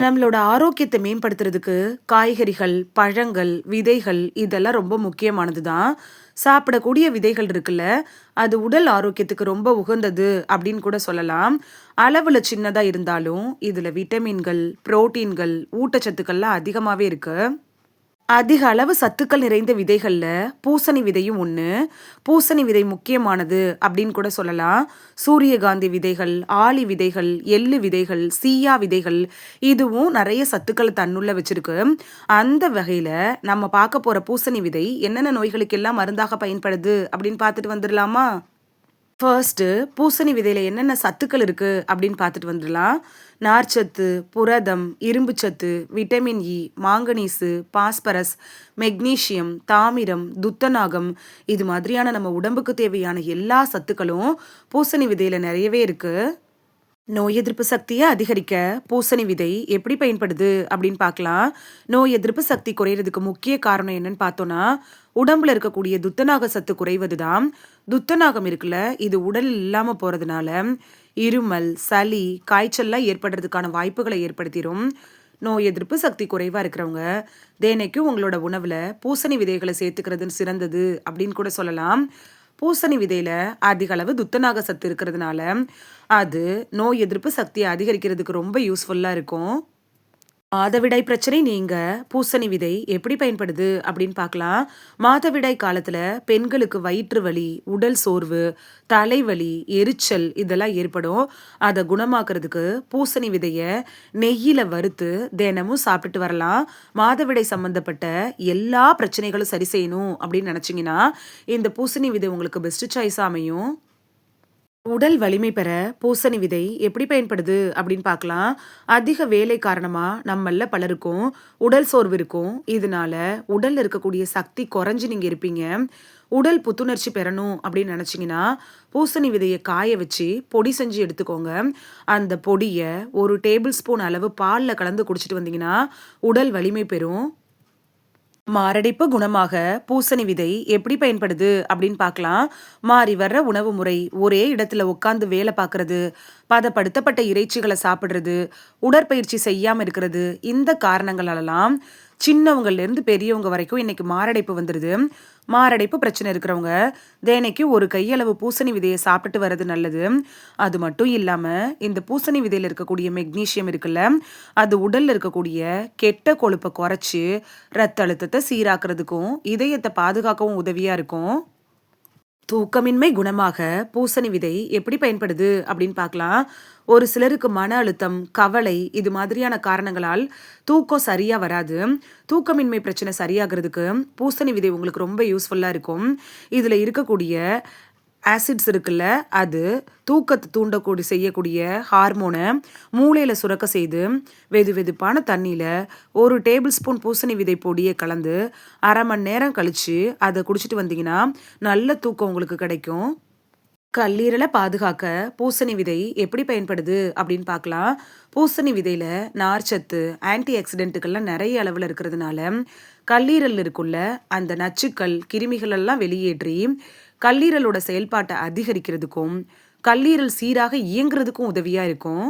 நம்மளோட ஆரோக்கியத்தை மேம்படுத்துறதுக்கு காய்கறிகள் பழங்கள் விதைகள் இதெல்லாம் ரொம்ப முக்கியமானது தான் சாப்பிடக்கூடிய விதைகள் இருக்குல்ல அது உடல் ஆரோக்கியத்துக்கு ரொம்ப உகந்தது அப்படின்னு கூட சொல்லலாம். அளவில் சின்னதாக இருந்தாலும் இதில் விட்டமின்கள் புரோட்டீன்கள் ஊட்டச்சத்துக்கள்லாம் அதிகமாகவே இருக்குது அதிக அளவு சத்துக்கள் நிறைந்த விதைகளில் பூசணி விதையும் ஒன்று பூசணி விதை முக்கியமானது அப்படின்னு கூட சொல்லலாம். சூரியகாந்தி விதைகள் ஆளி விதைகள் எள்ளு விதைகள் சீயா விதைகள் இதுவும் நிறைய சத்துக்களை தன்னுள்ள வச்சிருக்கு. அந்த வகையில் நம்ம பார்க்க போகிற பூசணி விதை என்னென்ன நோய்களுக்கெல்லாம் மருந்தாக பயன்படுது அப்படின்னு பார்த்துட்டு வந்துடலாமா? ஃபர்ஸ்ட்டு பூசணி விதையில் என்னென்ன சத்துக்கள் இருக்குது அப்படின்னு பார்த்துட்டு வந்துடலாம். நார்ச்சத்து புரதம் இரும்புச்சத்து vitamin E manganese phosphorus magnesium தாமிரம் துத்தநாகம் இது மாதிரியான நம்ம உடம்புக்கு தேவையான எல்லா சத்துக்களும் பூசணி விதையில் நிறையவே இருக்குது நோய் எதிர்ப்பு சக்தியை அதிகரிக்க பூசணி விதை எப்படி பயன்படுது அப்படின்னு பார்க்கலாம். நோய் எதிர்ப்பு சக்தி குறையிறதுக்கு முக்கிய காரணம் என்னன்னு பார்த்தோன்னா உடம்புல இருக்கக்கூடிய துத்தநாக சத்து குறைவது தான் துத்தநாகம் இருக்குல்ல இது உடல் இல்லாமல் போகிறதுனால இருமல் சளி காய்ச்சல்லாம் ஏற்படுறதுக்கான வாய்ப்புகளை ஏற்படுத்திடும் நோய் எதிர்ப்பு சக்தி குறைவாக இருக்கிறவங்க தேனைக்கும் உங்களோட உணவில் பூசணி விதைகளை சேர்த்துக்கிறதுன்னு சிறந்தது அப்படின்னு கூட சொல்லலாம். பூசணி விதையில் அதிக அளவு துத்தநாக சத்து இருக்கிறதுனால அது நோய் எதிர்ப்பு சக்தியை அதிகரிக்கிறதுக்கு ரொம்ப யூஸ்ஃபுல்லாக இருக்கும். மாதவிடாய் பிரச்சனை நீங்க. பூசணி விதை எப்படி பயன்படுது அப்படின்னு பார்க்கலாம். மாதவிடாய் காலத்துல பெண்களுக்கு வயிற்று வலி உடல் சோர்வு தலைவலி எரிச்சல் இதெல்லாம் ஏற்படும். அதை குணமாக்குறதுக்கு பூசணி விதைய நெய்யில வறுத்து தினமும் சாப்பிட்டுட்டு வரலாம். மாதவிடாய் சம்பந்தப்பட்ட எல்லா பிரச்சனைகளும் சரி செய்யணும் அப்படின்னு நினைச்சிங்கன்னா இந்த பூசணி விதை உங்களுக்கு பெஸ்ட் சாய்ஸ் அமையும். உடல் வலிமை பெற பூசணி விதை எப்படி பயன்படுது அப்படின்னு பார்க்கலாம். அதிக வேலை காரணமாக நம்மள பலருக்கும் உடல் சோர்வு இருக்கும். இதனால உடல்ல இருக்கக்கூடிய சக்தி குறைஞ்சு நீங்கள் இருப்பீங்க. உடல் புத்துணர்ச்சி பெறணும் அப்படின்னு நினச்சிங்கன்னா பூசணி விதையை காய வச்சு பொடி செஞ்சு எடுத்துக்கோங்க. அந்த பொடியை ஒரு டேபிள் ஸ்பூன் அளவு பாலில் கலந்து குடிச்சிட்டு வந்தீங்கன்னா உடல் வலிமை பெறும். மாரடைப்பு குணமாக பூசணி விதை எப்படி பயன்படுது அப்படின்னு பார்க்கலாம். மாறி வர்ற உணவு முறை ஒரே இடத்துல உட்காந்து வேலை பார்க்கறது பதப்படுத்தப்பட்ட இறைச்சிகளை சாப்பிட்றது உடற்பயிற்சி செய்யாமல் இருக்கிறது இந்த காரணங்களெல்லாம் சின்னவங்கள்லேருந்து பெரியவங்க வரைக்கும் இன்னைக்கு மாரடைப்பு வந்துடுது மாரடைப்பு பிரச்சனை இருக்கிறவங்க தேனைக்கு ஒரு கையளவு பூசணி விதையை சாப்பிட்டு வர்றது நல்லது. அது மட்டும் இல்லாமல் இந்த பூசணி விதையில் இருக்கக்கூடிய மெக்னீஷியம் இருக்குல்ல அது உடலில் இருக்கக்கூடிய கெட்ட கொழுப்பை குறைச்சி ரத்த அழுத்தத்தை சீராக்குறதுக்கும் இதயத்தை பாதுகாக்கவும் உதவியாக இருக்கும். தூக்கமின்மை குணமாக பூசணி விதை எப்படி பயன்படுது அப்படின்னு பார்க்கலாம். ஒரு சிலருக்கு மன அழுத்தம் கவலை இது மாதிரியான காரணங்களால் தூக்கம் சரியாக வராது. தூக்கமின்மை பிரச்சனை சரியாகிறதுக்கு பூசணி விதை உங்களுக்கு ரொம்ப யூஸ்ஃபுல்லாக இருக்கும். இதில் இருக்கக்கூடிய ஆசிட்ஸ் இருக்குல்ல அது தூக்கத்தை தூண்டக்கூடிய செய்யக்கூடிய ஹார்மோனை மூளையில் சுரக்க செய்து வெது வெதுப்பான தண்ணியில் ஒரு டேபிள் ஸ்பூன் பூசணி விதை பொடியை கலந்து அரை மணி நேரம் கழித்து அதை குடிச்சிட்டு வந்தீங்கன்னா நல்ல தூக்கம் உங்களுக்கு கிடைக்கும். கல்லீரலை பாதுகாக்க பூசணி விதை எப்படி பயன்படுது அப்படின்னு பார்க்கலாம். பூசணி விதையில் நார்ச்சத்து ஆன்டி ஆக்சிடென்ட்டுகள்லாம் நிறைய அளவில் இருக்கிறதுனால கல்லீரல் இருக்குள்ள அந்த நச்சுக்கள் கிருமிகள் எல்லாம் வெளியேற்றி கல்லீரலோட செயல்பாட்டை அதிகரிக்கிறதுக்கும் கல்லீரல் சீராக இயங்குறதுக்கும் உதவியாக இருக்கும்.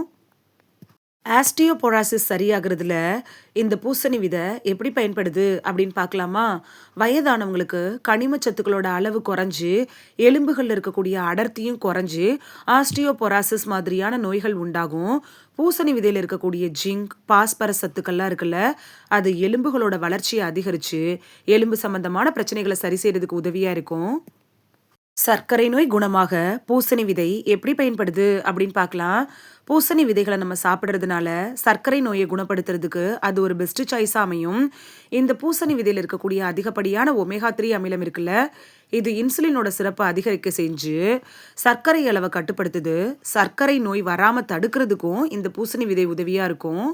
ஆஸ்டியோபொராசிஸ் சரியாகிறதுல இந்த பூசணி விதை எப்படி பயன்படுது அப்படின்னு பார்க்கலாமா? வயதானவங்களுக்கு கனிம சத்துக்களோட அளவு குறைஞ்சு எலும்புகளில் இருக்கக்கூடிய அடர்த்தியும் குறைஞ்சு ஆஸ்டியோபொராசிஸ் மாதிரியான நோய்கள் உண்டாகும். பூசணி விதையில் இருக்கக்கூடிய ஜிங்க் பாஸ்பர சத்துக்கள்லாம் இருக்குல்ல அது எலும்புகளோட வளர்ச்சியை அதிகரித்து எலும்பு சம்பந்தமான பிரச்சனைகளை சரி செய்கிறதுக்கு உதவியாக இருக்கும். சர்க்கரை நோய் குணமாக பூசணி விதை எப்படி பயன்படுது அப்படின்னு பார்க்கலாம். பூசணி விதைகளை நம்ம சாப்பிட்றதுனால சர்க்கரை நோயை குணப்படுத்துறதுக்கு அது ஒரு பெஸ்ட் சாய்ஸாக அமையும். இந்த பூசணி விதையில் இருக்கக்கூடிய அதிகப்படியான ஒமேகா த்ரீ அமிலம் இருக்குல்ல இது இன்சுலினோட சிறப்பை அதிகரிக்க செஞ்சு சர்க்கரை அளவை கட்டுப்படுத்துது. சர்க்கரை நோய் வராமல் தடுக்கிறதுக்கும் இந்த பூசணி விதை உதவியாக இருக்கும்.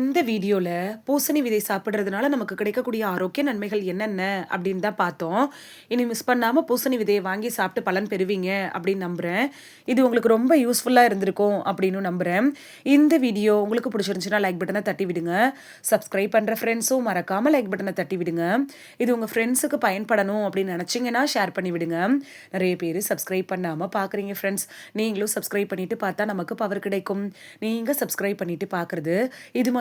இந்த வீடியோவில் பூசணி விதை சாப்பிட்றதுனால நமக்கு கிடைக்கக்கூடிய ஆரோக்கிய நன்மைகள் என்னென்ன அப்படின்னு தான் பார்த்தோம். இனி மிஸ் பண்ணாமல் பூசணி விதையை வாங்கி சாப்பிட்டு பலன் பெறுவீங்க அப்படின்னு நம்புகிறேன் இது உங்களுக்கு ரொம்ப யூஸ்ஃபுல்லாக இருந்திருக்கும் அப்படின்னு நம்புகிறேன் இந்த வீடியோ உங்களுக்கு பிடிச்சிருந்துச்சுன்னா லைக் பட்டனை தட்டி விடுங்க. சப்ஸ்கிரைப் பண்ணுற ஃப்ரெண்ட்ஸும் மறக்காமல் லைக் பட்டனை தட்டி விடுங்க. இது உங்கள் ஃப்ரெண்ட்ஸுக்கு பயன்படணும் அப்படின்னு நினச்சிங்கன்னா ஷேர் பண்ணி விடுங்க. நிறைய பேர் சப்ஸ்கிரைப் பண்ணாமல் பார்க்குறீங்க ஃப்ரெண்ட்ஸ் நீங்களும் சப்ஸ்கிரைப் பண்ணிவிட்டு பார்த்தா நமக்கு பவர் கிடைக்கும். நீங்கள் சப்ஸ்கிரைப் பண்ணிவிட்டு பார்க்குறது இது மாதிரி